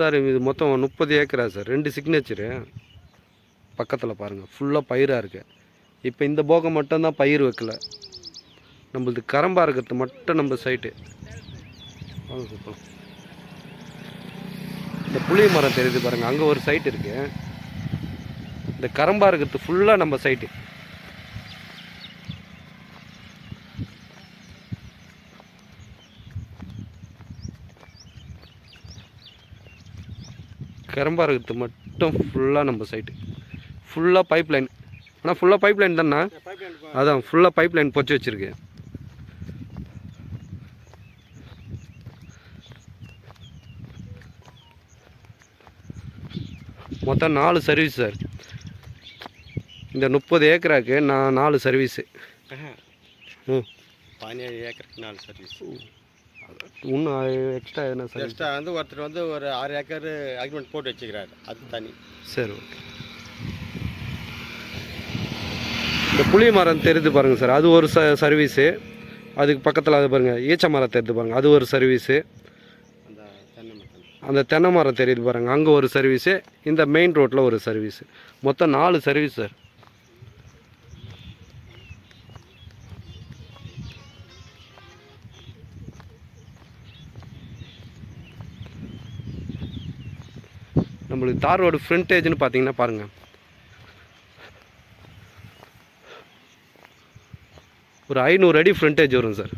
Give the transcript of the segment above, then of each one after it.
Sir இது மொத்தம் முப்பது ஏக்கரா சார். ரெண்டு சிக்னேச்சரு பக்கத்தில் பாருங்கள் ஃபுல்லாக பயிராக இருக்குது இப்போ இந்த போகம் மட்டும்தான் பயிர் வைக்கல. நம்மளது கரம்பாக இருக்கிறது மட்டும் நம்ம சைட்டு வாங்க சார் இந்த புளிய மரம் தெரியுது பாருங்கள் அங்கே ஒரு சைட் இருக்குது இந்த கரம்பாக இருக்கிறது ஃபுல்லாக நம்ம சைட்டு கரம்பா இருக்கிறது மட்டும் ஃபுல்லாக நம்ம சைட்டு ஃபுல்லாக பைப் லைன் ஆனால் ஃபுல்லாக பைப் லைன் தானே அதான் ஃபுல்லாக பைப் லைன் பொச்சு வச்சுருக்கு மொத்தம் நாலு சர்வீஸ் சார் இந்த முப்பது ஏக்கராக்கு நான் நாலு சர்வீஸு ம். பதினேழு ஏக்கருக்கு நாலு சர்வீஸ் இன்னும் எக்ஸ்ட்ரா என்ன சர்வீஸ் எக்ஸ்ட்ரா வந்து ஒருத்தர் வந்து ஒரு ஆறு ஏக்கர் அக்ரிமெண்ட் போட்டு வச்சுக்கிறாரு. அது தனி. சரி ஓகே இந்த புளிய மரம் தெரியுது பாருங்கள் சார் அது ஒரு ச சர்வீஸு அதுக்கு பக்கத்தில் அது பாருங்கள் ஈச்ச மரம் தெரியுது பாருங்கள் அது ஒரு சர்வீஸு அந்த தென்னை மரம். அந்த தென்னை மரம் தெரியுது பாருங்கள் அங்கே ஒரு சர்வீஸு இந்த மெயின் ரோட்டில் ஒரு சர்வீஸு மொத்தம் நாலு சர்வீஸ் சார் நம்மளுக்கு தார் ரோடு ஃப்ரண்டேஜ்னு பார்த்தீங்கன்னா பாருங்கள் ஒரு ஐநூறு அடி ஃப்ரண்டேஜ் வரும் சார்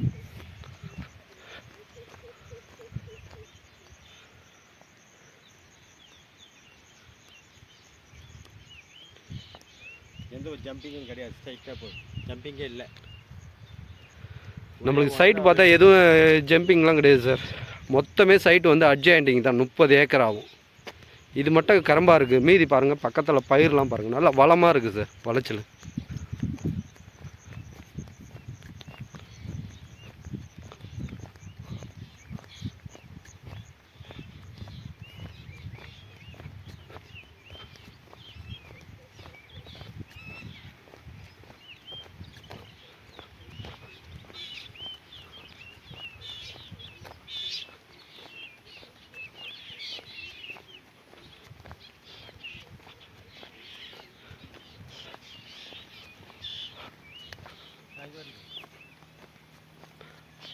எந்த ஒரு ஜம்பிங்கும் கிடையாது ஸ்ட்ரைட்டாக போகுது ஜம்பிங்கே இல்லை. நம்மளுக்கு சைட் பார்த்தா எதுவும் ஜம்பிங்லாம் கிடையாது சார் மொத்தமே சைட் வந்து அட்ஜாயிண்டிங் தான் முப்பது ஏக்கர் ஆகும். இது மட்டும் கரம்பாக இருக்குது மீதி பாருங்கள் பக்கத்தில் பயிரெலாம் பாருங்கள் நல்லா வளமாக இருக்குது சார் விளைச்சல்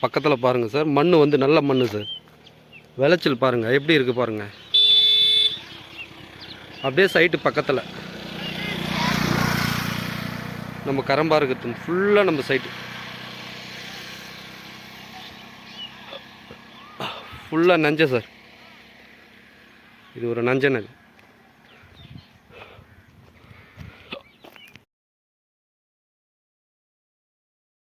பக்கத்தில் பாருங்கள் சார். மண் வந்து நல்ல மண் சார். விளைச்சல் பாருங்கள் எப்படி இருக்குது பாருங்கள் அப்படியே சைட்டு பக்கத்தில். நம்ம கரம்பாக இருக்கிறது ஃபுல்லாக நம்ம சைட்டு ஃபுல்லாக நஞ்சை சார். இது ஒரு நஞ்சை நெல்.